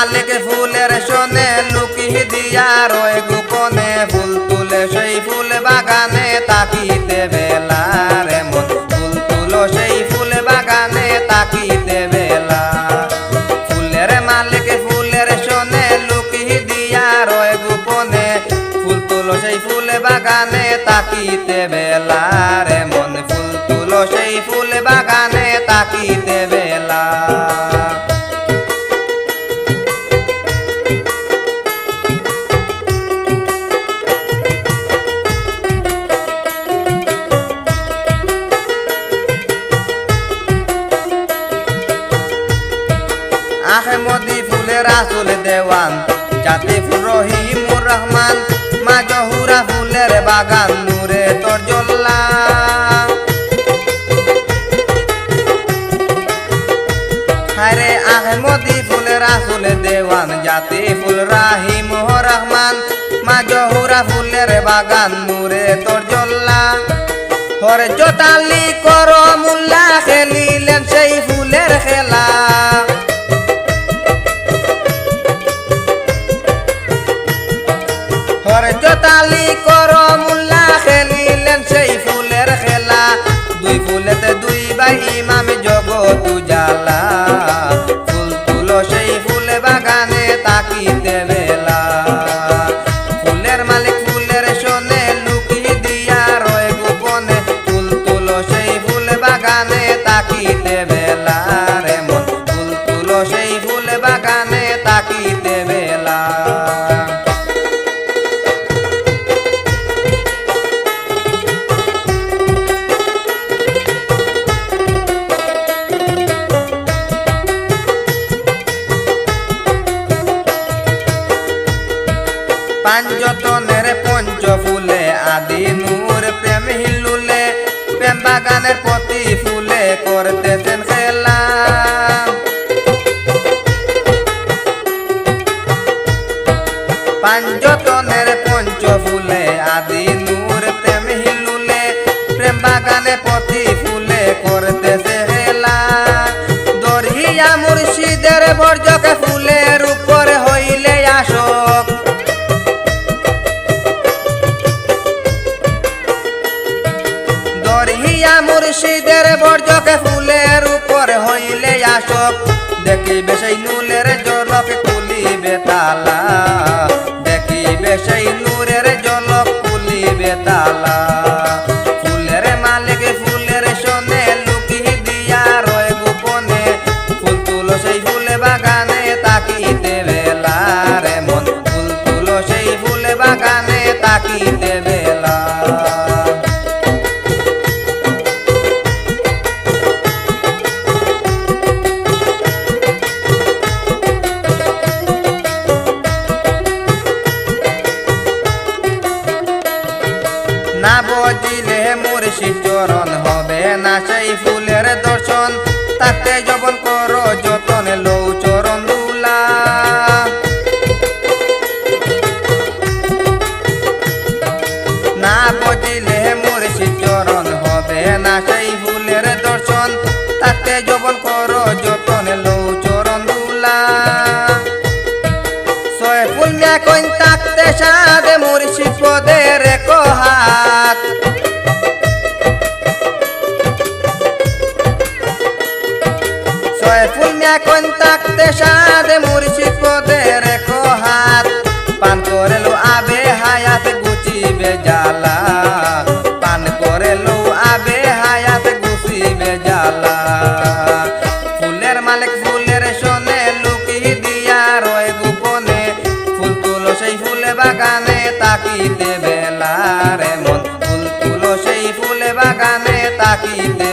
মালিক ফুলের শোনে লুকি দিয়া রয় গোপনে ফুল তুলে, সেই ফুল বাগানে তাকিতে বেলা রে মন ফুল তুলো, সেই ফুল বাগানে তাকিতে বেলা ফুলের মালিক ফুলের শোনে লুকি দিয়া রয় গোপনে ফুল তুলো, সেই ফুল বাগানে তাকিতে বেলা রে আহমদি ফুলের আসল দেওয়ান, জাতি ফুল রহিমুর রহমান, মা জহুরা ফুলের বাগান নূরে তোর জল্লা হায়রে আহমদি ফুলের আসল দেওয়ান, জাতি ফুল রাহিম রহমান, মা জহুরা ফুলের বাগান নূরে তোর জল্লা হরে জোতালি কর, মুল্লা খেলিলেন সেই ফুলের খেলা। জোতালি কর মুল্লা খেলিলেন সেই ফুলের খেলা। দুই ফুলেতে দুই ভাই ইমাম পাঞ্জতনের পঞ্চ ফুলে আদি নূর প্রেম হিলুলে, প্রেম বাগানের প্রতি ফুলে করতেছেন খেলা। পাঞ্জতনের পঞ্চ ফুলে আদি নূর মুর্শিদের বর্জকে ফুলের উপরে হইলে আসক। দেখিবে সেই নুলের জলক কুলিবে তালা। দেখিবে সেই নূরের জলক কুলিবে তালা। না বজিলে মুর্শি চরণ হবে না সেই ফুলের দর্শন। তাতে যবন করো যতন লৌ চরণ দুলা না বজিলে মুর্শি চরণ হবে না সেই ফুলের দর্শন। তাতে যবন করো যতন লৌ চরণ দুলা ছয় ফুল মিয়া কইন তাকতে সাদে মুর্শিদ পদের হাত কইন তাকতে সাদে মুর্শিদ পদের হাত। পান করেলো আবে হায়াত গুচিবে জালা পান করেলো আবে হায়াত, গুছিবে জালা ফুলের মালিক ফুলের শোনে, লুকি দিয়া রয় গোপনে। ফুল তুলো সেই ফুলে বাগানে, তাকিতে বেলা রে মন। ফুল তুলো সেই ফুলে বাগানে, তাকিতে